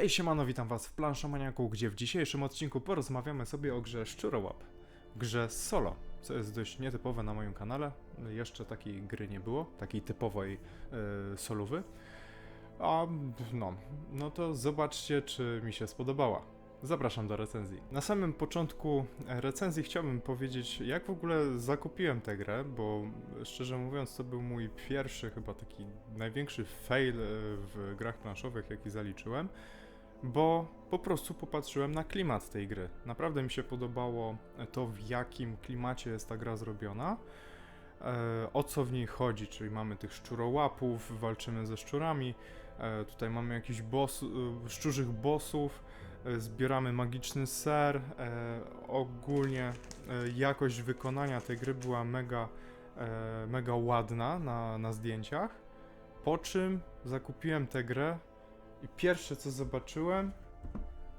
Hej, siemano, witam was w Planszomaniaku, gdzie w dzisiejszym odcinku porozmawiamy sobie o grze Szczurołap. Grze solo, co jest dość nietypowe na moim kanale. Jeszcze takiej gry nie było, takiej typowej yy, solówy. A no, no to zobaczcie, czy mi się spodobała. Zapraszam do recenzji. Na samym początku recenzji chciałbym powiedzieć, jak w ogóle zakupiłem tę grę, bo szczerze mówiąc, to był mój pierwszy, chyba taki największy fail e, w grach planszowych, jaki zaliczyłem, bo po prostu popatrzyłem na klimat tej gry. Naprawdę mi się podobało to, w jakim klimacie jest ta gra zrobiona. E, o co w niej chodzi, czyli mamy tych szczurołapów, walczymy ze szczurami, e, tutaj mamy jakichś boss, e, szczurzych bossów, zbieramy magiczny ser, ogólnie jakość wykonania tej gry była mega, mega ładna na, na zdjęciach, po czym zakupiłem tę grę i pierwsze co zobaczyłem,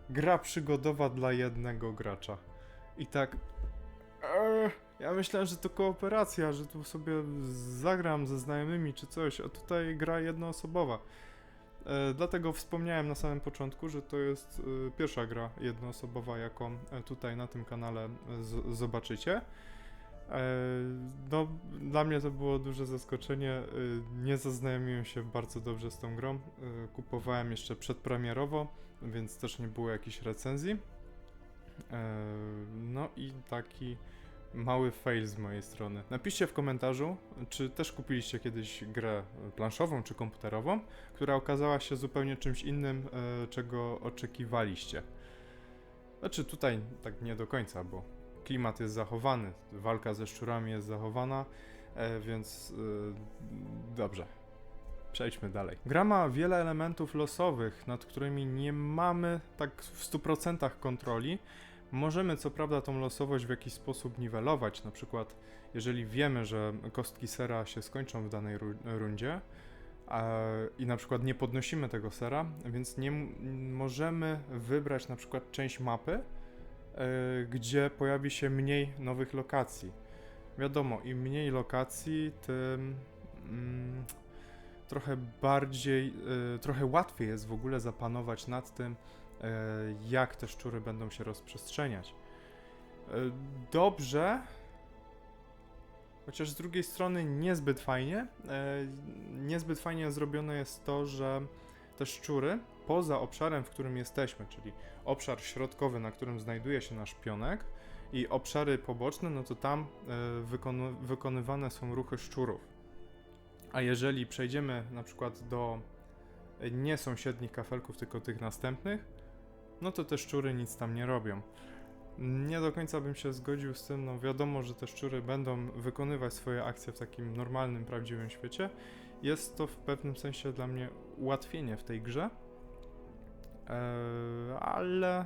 gra przygodowa dla jednego gracza. I tak Eee, ja myślałem, że to kooperacja, że tu sobie zagram ze znajomymi czy coś, a tutaj gra jednoosobowa. E, dlatego wspomniałem na samym początku, że to jest e, pierwsza gra jednoosobowa, jaką e, tutaj na tym kanale zobaczycie. E, no, dla mnie to było duże zaskoczenie. E, nie zaznajomiłem się bardzo dobrze z tą grą. E, kupowałem jeszcze przedpremierowo, więc też nie było jakichś recenzji. No i taki mały fail z mojej strony. Napiszcie w komentarzu, czy też kupiliście kiedyś grę planszową czy komputerową, która okazała się zupełnie czymś innym, czego oczekiwaliście. Znaczy tutaj tak nie do końca, bo klimat jest zachowany, walka ze szczurami jest zachowana, e, więc e, dobrze. Przejdźmy dalej. Gra ma wiele elementów losowych, nad którymi nie mamy tak w 100% kontroli. Możemy co prawda tą losowość w jakiś sposób niwelować, na przykład jeżeli wiemy, że kostki sera się skończą w danej ru- rundzie i na przykład nie podnosimy tego sera, więc nie możemy wybrać na przykład część mapy, gdzie pojawi się mniej nowych lokacji. Wiadomo, im mniej lokacji, tym mm, trochę bardziej, e, trochę łatwiej jest w ogóle zapanować nad tym, e, jak te szczury będą się rozprzestrzeniać. E, Dobrze, chociaż z drugiej strony niezbyt fajnie. E, Niezbyt fajnie zrobione jest to, że te szczury poza obszarem, w którym jesteśmy, czyli obszar środkowy, na którym znajduje się nasz pionek, i obszary poboczne, no to tam e, wykonywane są ruchy szczurów. A jeżeli przejdziemy na przykład do e, nie sąsiednich kafelków, tylko tych następnych, no to te szczury nic tam nie robią. Nie do końca bym się zgodził z tym, no wiadomo, że te szczury będą wykonywać swoje akcje w takim normalnym, prawdziwym świecie. Jest to w pewnym sensie dla mnie ułatwienie w tej grze, ale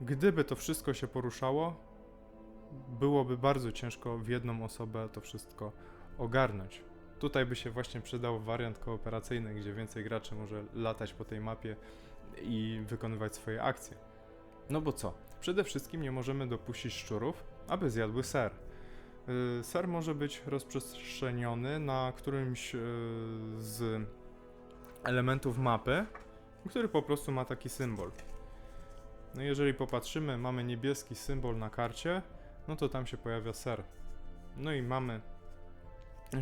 gdyby to wszystko się poruszało, byłoby bardzo ciężko w jedną osobę to wszystko ogarnąć. Tutaj by się właśnie przydał wariant kooperacyjny, gdzie więcej graczy może latać po tej mapie i wykonywać swoje akcje. No bo co? Przede wszystkim nie możemy dopuścić szczurów, aby zjadły ser. Yy, Ser może być rozprzestrzeniony na którymś yy, z elementów mapy, który po prostu ma taki symbol. No jeżeli popatrzymy, mamy niebieski symbol na karcie, no to tam się pojawia ser. No i mamy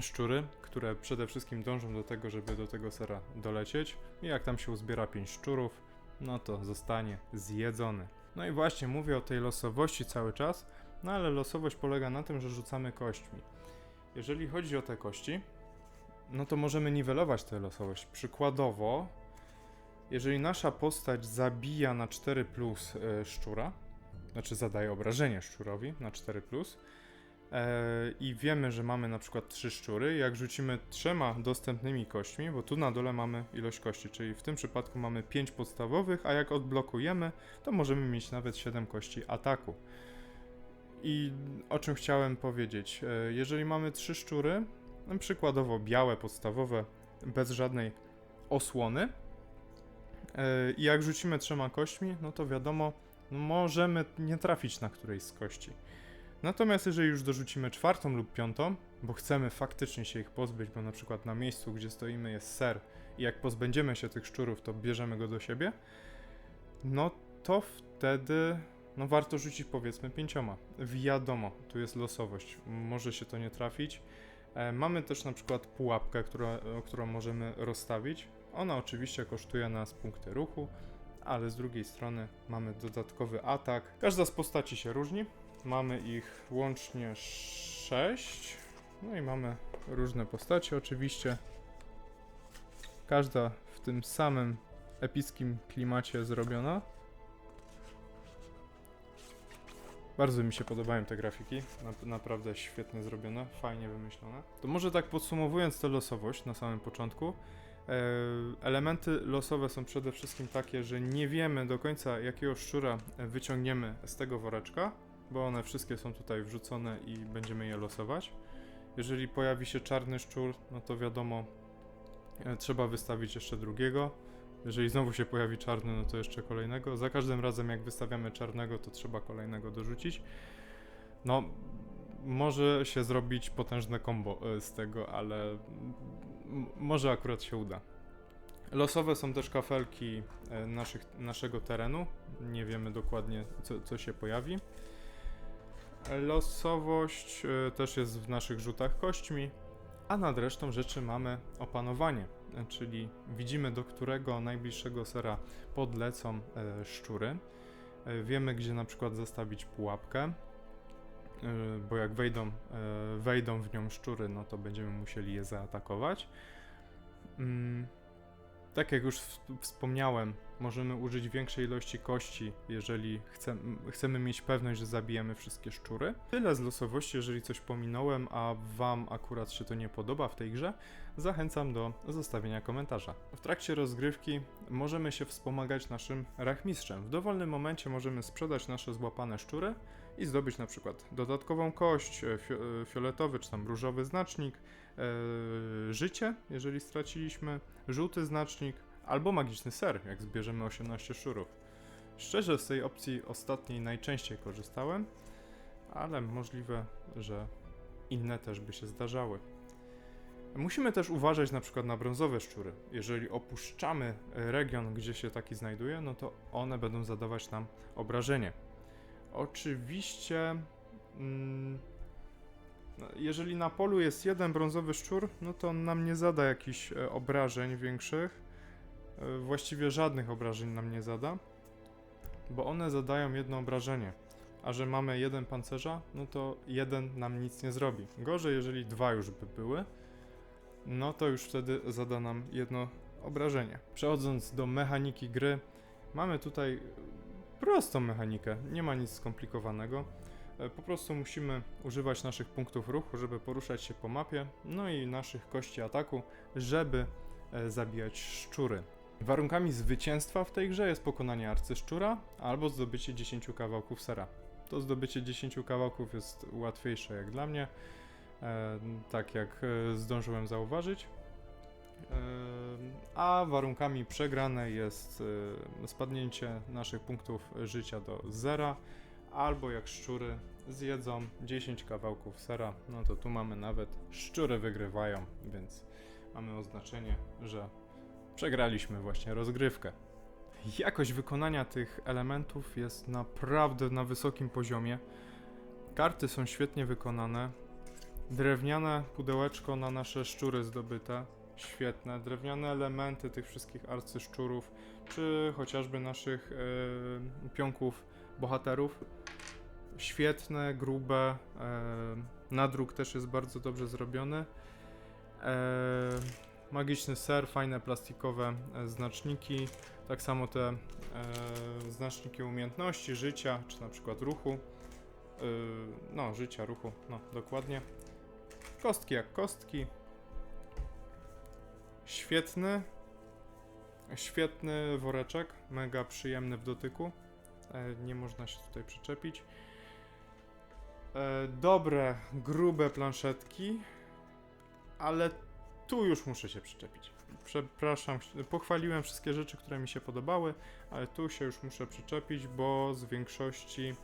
szczury, które przede wszystkim dążą do tego, żeby do tego sera dolecieć. I jak tam się uzbiera 5 szczurów, no to zostanie zjedzony. No i właśnie mówię o tej losowości cały czas, no ale losowość polega na tym, że rzucamy kośćmi. Jeżeli chodzi o te kości, no to możemy niwelować tę losowość. Przykładowo, jeżeli nasza postać zabija na 4 plus e, szczura, znaczy zadaje obrażenie szczurowi na 4 plus, e, i wiemy, że mamy na przykład 3 szczury, jak rzucimy trzema dostępnymi kośćmi, bo tu na dole mamy ilość kości, czyli w tym przypadku mamy 5 podstawowych, a jak odblokujemy, to możemy mieć nawet 7 kości ataku. I o czym chciałem powiedzieć? E, Jeżeli mamy 3 szczury, przykładowo białe, podstawowe, bez żadnej osłony, i jak rzucimy trzema kośćmi, no to wiadomo, no możemy nie trafić na którejś z kości. Natomiast jeżeli już dorzucimy czwartą lub piątą, bo chcemy faktycznie się ich pozbyć, bo na przykład na miejscu, gdzie stoimy jest ser i jak pozbędziemy się tych szczurów, to bierzemy go do siebie, no to wtedy no warto rzucić powiedzmy pięcioma. Wiadomo, tu jest losowość, może się to nie trafić. E, mamy też na przykład pułapkę, która, którą możemy rozstawić. Ona oczywiście kosztuje nas punkty ruchu, ale z drugiej strony mamy dodatkowy atak. Każda z postaci się różni. Mamy ich łącznie 6. No i mamy różne postacie oczywiście. Każda w tym samym epickim klimacie zrobiona. Bardzo mi się podobają te grafiki, na, naprawdę świetnie zrobione, fajnie wymyślone. To może tak podsumowując tę losowość na samym początku, elementy losowe są przede wszystkim takie, że nie wiemy do końca jakiego szczura wyciągniemy z tego woreczka, bo one wszystkie są tutaj wrzucone i będziemy je losować. Jeżeli pojawi się czarny szczur, no to wiadomo, e, trzeba wystawić jeszcze drugiego. Jeżeli znowu się pojawi czarny, no to jeszcze kolejnego. Za każdym razem, jak wystawiamy czarnego, to trzeba kolejnego dorzucić. No, może się zrobić potężne combo e, z tego, ale może akurat się uda. Losowe są też kafelki e, naszych, naszego terenu. Nie wiemy dokładnie, co, co się pojawi. Losowość e, też jest w naszych rzutach kośćmi, a nad resztą rzeczy mamy opanowanie, e, czyli widzimy do którego najbliższego sera podlecą szczury. Wiemy, gdzie na przykład zastawić pułapkę, bo jak wejdą, e, wejdą w nią szczury, no to będziemy musieli je zaatakować. Mm, Tak jak już wspomniałem, możemy użyć większej ilości kości, jeżeli chce, chcemy mieć pewność, że zabijemy wszystkie szczury. Tyle z losowości, jeżeli coś pominąłem, a Wam akurat się to nie podoba w tej grze, zachęcam do zostawienia komentarza. W trakcie rozgrywki możemy się wspomagać naszym rachmistrzem. W dowolnym momencie możemy sprzedać nasze złapane szczury i zdobyć na przykład dodatkową kość, e, e, fioletowy czy tam różowy znacznik, e, życie, jeżeli straciliśmy, żółty znacznik, albo magiczny ser, jak zbierzemy 18 szczurów. Szczerze z tej opcji ostatniej najczęściej korzystałem, ale możliwe, że inne też by się zdarzały. Musimy też uważać na przykład na brązowe szczury. Jeżeli opuszczamy region, gdzie się taki znajduje, no to one będą zadawać nam obrażenie. Oczywiście, mm, no, jeżeli na polu jest jeden brązowy szczur, no to on nam nie zada jakichś e, obrażeń większych. E, Właściwie żadnych obrażeń nam nie zada, bo one zadają jedno obrażenie. A że mamy jeden pancerza, no to jeden nam nic nie zrobi. Gorzej, jeżeli dwa już by były, no to już wtedy zada nam jedno obrażenie. Przechodząc do mechaniki gry, mamy tutaj prostą mechanikę, nie ma nic skomplikowanego. E, Po prostu musimy używać naszych punktów ruchu, żeby poruszać się po mapie, no i naszych kości ataku, żeby e, zabijać szczury. Warunkami zwycięstwa w tej grze jest pokonanie arcyszczura albo zdobycie 10 kawałków sera. To zdobycie 10 kawałków jest łatwiejsze jak dla mnie, e, tak jak zdążyłem zauważyć. A warunkami przegrane jest spadnięcie naszych punktów życia do zera, albo jak szczury zjedzą 10 kawałków sera, no to tu mamy nawet szczury wygrywają, więc mamy oznaczenie, że przegraliśmy właśnie rozgrywkę. Jakość wykonania tych elementów jest naprawdę na wysokim poziomie. Karty są świetnie wykonane. Drewniane pudełeczko na nasze szczury zdobyte. Świetne. Drewniane elementy tych wszystkich arcyszczurów, czy chociażby naszych e, pionków bohaterów. Świetne, grube. E, nadruk też jest bardzo dobrze zrobiony. E, magiczny ser, fajne plastikowe znaczniki. Tak samo te znaczniki umiejętności, życia, czy na przykład ruchu. No, życia, ruchu, no dokładnie. Kostki jak kostki. Świetny. Świetny woreczek, mega przyjemny w dotyku. E, nie można się tutaj przyczepić. E, dobre, grube planszetki, ale tu już muszę się przyczepić. Przepraszam, pochwaliłem wszystkie rzeczy, które mi się podobały, ale tu się już muszę przyczepić, bo z większości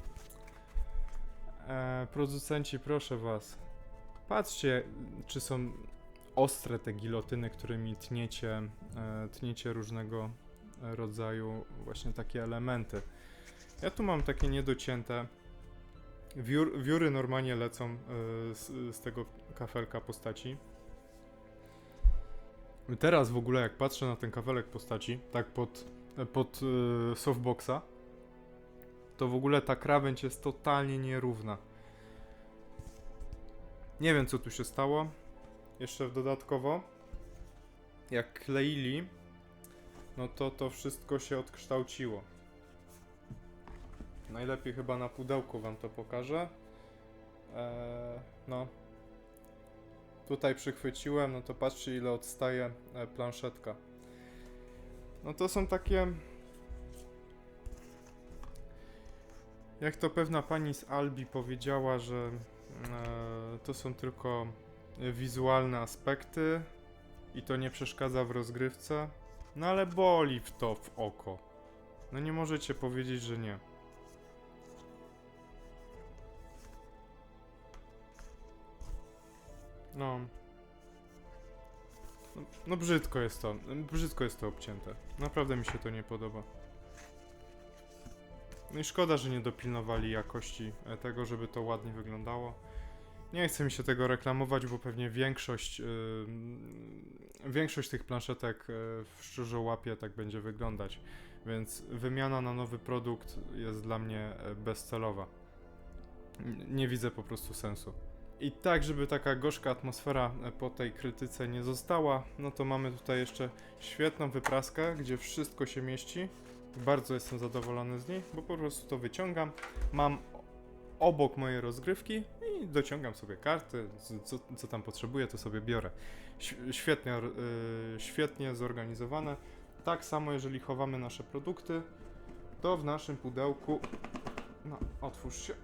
e, producenci, proszę was, patrzcie, czy są ostre te gilotyny, którymi tniecie, e, tniecie różnego e, rodzaju właśnie takie elementy. Ja tu mam takie niedocięte. Wiór, wióry normalnie lecą e, z, z tego kafelka postaci. Teraz w ogóle jak patrzę na ten kafelek postaci, tak pod, pod softboxa, to w ogóle ta krawędź jest totalnie nierówna. Nie wiem co tu się stało. Jeszcze dodatkowo, jak kleili, no to to wszystko się odkształciło. Najlepiej chyba na pudełku wam to pokażę. Eee, no. Tutaj przychwyciłem, no to patrzcie ile odstaje e, planszetka. No to są takie... Jak to pewna pani z Albi powiedziała, że e, to są tylko wizualne aspekty i to nie przeszkadza w rozgrywce. No ale boli w to w oko. No nie możecie powiedzieć, że nie. No. No, no brzydko jest to. Brzydko jest to obcięte. Naprawdę mi się to nie podoba. No i szkoda, że nie dopilnowali jakości e, tego, żeby to ładnie wyglądało. Nie chcę mi się tego reklamować, bo pewnie większość, yy, większość tych planszetek yy, w szczurzołapie tak będzie wyglądać, więc wymiana na nowy produkt jest dla mnie yy, bezcelowa. Nie widzę po prostu sensu. I tak, żeby taka gorzka atmosfera e, po tej krytyce nie została, no to mamy tutaj jeszcze świetną wypraskę, gdzie wszystko się mieści. Bardzo jestem zadowolony z niej, bo po prostu to wyciągam. Mam obok mojej rozgrywki dociągam sobie karty, co, co tam potrzebuję, to sobie biorę. Świetnie, y, świetnie zorganizowane. Tak samo, jeżeli chowamy nasze produkty, to w naszym pudełku. No, otwórz się.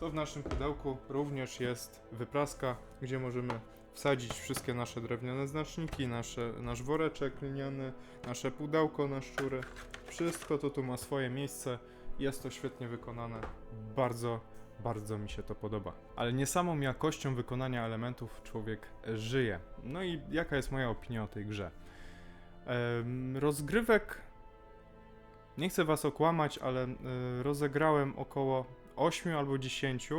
To w naszym pudełku również jest wypraska, gdzie możemy wsadzić wszystkie nasze drewniane znaczniki, nasze, nasz woreczek liniany, nasze pudełko na szczury. Wszystko to tu ma swoje miejsce. Jest to świetnie wykonane. Bardzo, bardzo mi się to podoba. Ale nie samą jakością wykonania elementów człowiek żyje. No i jaka jest moja opinia o tej grze? Em, rozgrywek. Nie chcę was okłamać, ale e, rozegrałem około 8 albo 10.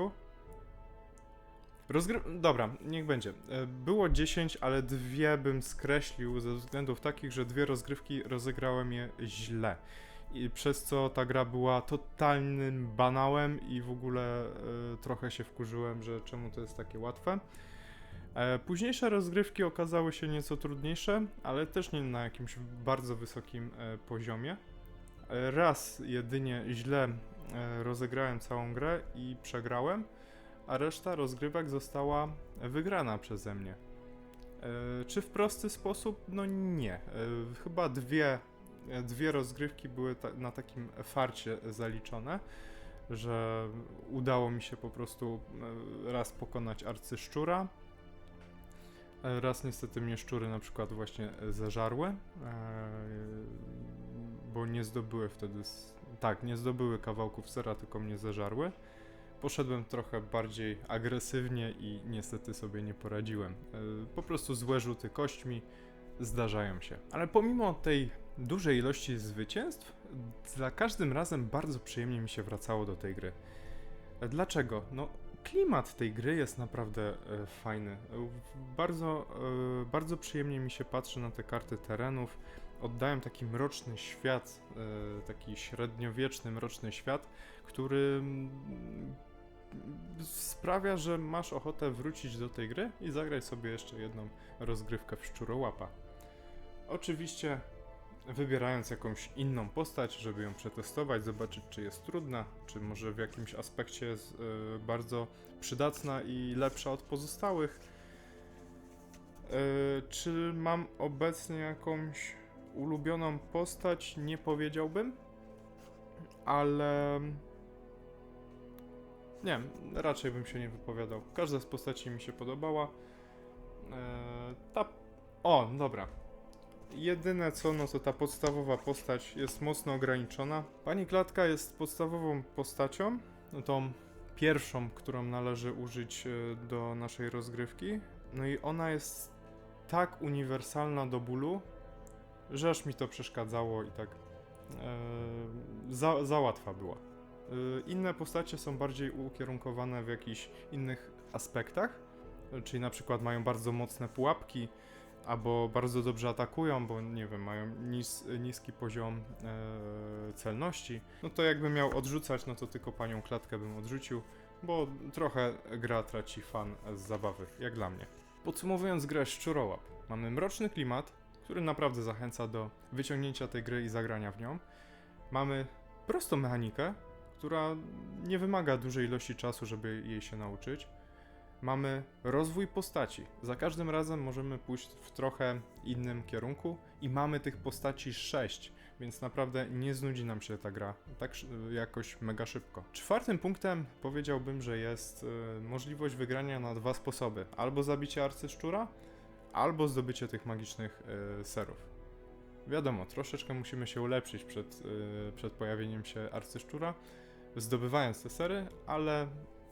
Rozgry... Dobra, niech będzie. E, Było 10, ale dwie bym skreślił ze względów takich, że dwie rozgrywki rozegrałem je źle i przez co ta gra była totalnym banałem i w ogóle e, trochę się wkurzyłem, że czemu to jest takie łatwe. E, późniejsze rozgrywki okazały się nieco trudniejsze, ale też nie na jakimś bardzo wysokim e, poziomie. E, raz jedynie źle e, rozegrałem całą grę i przegrałem, a reszta rozgrywek została wygrana przeze mnie. E, czy w prosty sposób? No nie. E, chyba dwie dwie rozgrywki były ta, na takim farcie zaliczone, że udało mi się po prostu e, raz pokonać arcyszczura, e, raz niestety mnie szczury na przykład właśnie e, zeżarły, e, bo nie zdobyły wtedy, tak, nie zdobyły kawałków sera, tylko mnie zeżarły. Poszedłem trochę bardziej agresywnie i niestety sobie nie poradziłem. E, Po prostu złe rzuty kośćmi zdarzają się. Ale pomimo tej dużej ilości zwycięstw, za każdym razem bardzo przyjemnie mi się wracało do tej gry. Dlaczego? No, klimat tej gry jest naprawdę e, fajny. Bardzo, e, bardzo przyjemnie mi się patrzy na te karty terenów. Oddają taki mroczny świat, e, taki średniowieczny, mroczny świat, który mm, sprawia, że masz ochotę wrócić do tej gry i zagrać sobie jeszcze jedną rozgrywkę w szczurołapa. Oczywiście wybierając jakąś inną postać, żeby ją przetestować, zobaczyć czy jest trudna, czy może w jakimś aspekcie jest e, bardzo przydatna i lepsza od pozostałych. E, czy mam obecnie jakąś ulubioną postać? Nie powiedziałbym, ale nie, raczej bym się nie wypowiadał. Każda z postaci mi się podobała. E, ta. O, dobra. Jedyne co, no to ta podstawowa postać jest mocno ograniczona. Pani Klatka jest podstawową postacią, no tą pierwszą, którą należy użyć e, do naszej rozgrywki. No i ona jest tak uniwersalna do bólu, że aż mi to przeszkadzało i tak e, za, za łatwa była. E, inne postacie są bardziej ukierunkowane w jakichś innych aspektach, czyli na przykład mają bardzo mocne pułapki, albo bardzo dobrze atakują, bo nie wiem, mają nis, niski poziom e, celności, no to jakbym miał odrzucać, no to tylko panią klatkę bym odrzucił, bo trochę gra traci fan z zabawy, jak dla mnie. Podsumowując grę Szczurołap, mamy mroczny klimat, który naprawdę zachęca do wyciągnięcia tej gry i zagrania w nią. Mamy prostą mechanikę, która nie wymaga dużej ilości czasu, żeby jej się nauczyć. Mamy rozwój postaci. Za każdym razem możemy pójść w trochę innym kierunku i mamy tych postaci 6, więc naprawdę nie znudzi nam się ta gra tak jakoś mega szybko. Czwartym punktem powiedziałbym, że jest y, możliwość wygrania na dwa sposoby. Albo zabicie arcyszczura, albo zdobycie tych magicznych y, serów. Wiadomo, troszeczkę musimy się ulepszyć przed, y, przed pojawieniem się arcyszczura, zdobywając te sery, ale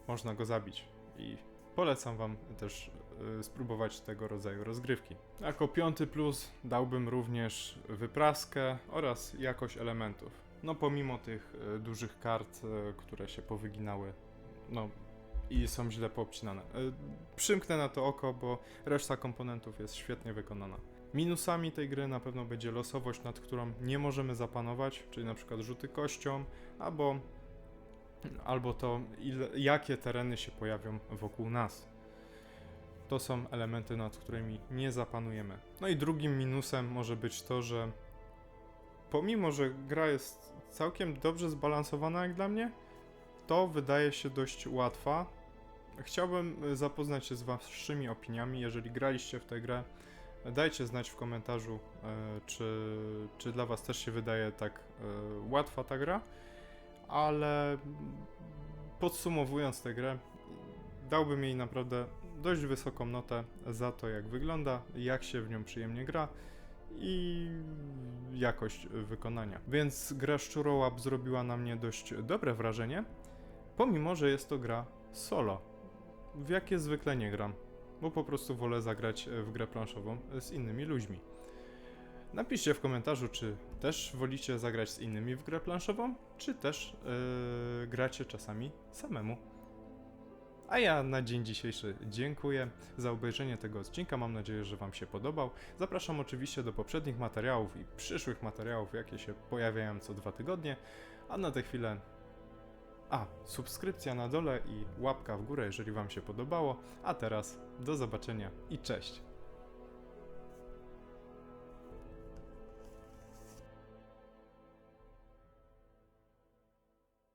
można go zabić i polecam wam też y, spróbować tego rodzaju rozgrywki. Jako piąty plus dałbym również wypraskę oraz jakość elementów. No pomimo tych y, dużych kart, y, które się powyginały, no i są źle poobcinane. Przymknę na to oko, bo reszta komponentów jest świetnie wykonana. Minusami tej gry na pewno będzie losowość, nad którą nie możemy zapanować, czyli na przykład rzuty kością, albo, albo to, ile, jakie tereny się pojawią wokół nas. To są elementy, nad którymi nie zapanujemy. No i drugim minusem może być to, że pomimo, że gra jest całkiem dobrze zbalansowana jak dla mnie, to wydaje się dość łatwa. Chciałbym y, zapoznać się z waszymi opiniami, jeżeli graliście w tę grę. Dajcie znać w komentarzu, e, czy, czy dla was też się wydaje tak e, łatwa ta gra, ale podsumowując tę grę, dałbym jej naprawdę dość wysoką notę za to, jak wygląda, jak się w nią przyjemnie gra i jakość wykonania. Więc gra Szczurołap zrobiła na mnie dość dobre wrażenie, pomimo, że jest to gra solo, w jakie zwykle nie gram, bo po prostu wolę zagrać w grę planszową z innymi ludźmi. Napiszcie w komentarzu, czy też wolicie zagrać z innymi w grę planszową, czy też yy, gracie czasami samemu. A ja na dzień dzisiejszy dziękuję za obejrzenie tego odcinka. Mam nadzieję, że Wam się podobał. Zapraszam oczywiście do poprzednich materiałów i przyszłych materiałów, jakie się pojawiają co dwa tygodnie. A na tę chwilę. A, subskrypcja na dole i łapka w górę, jeżeli Wam się podobało. A teraz do zobaczenia i cześć.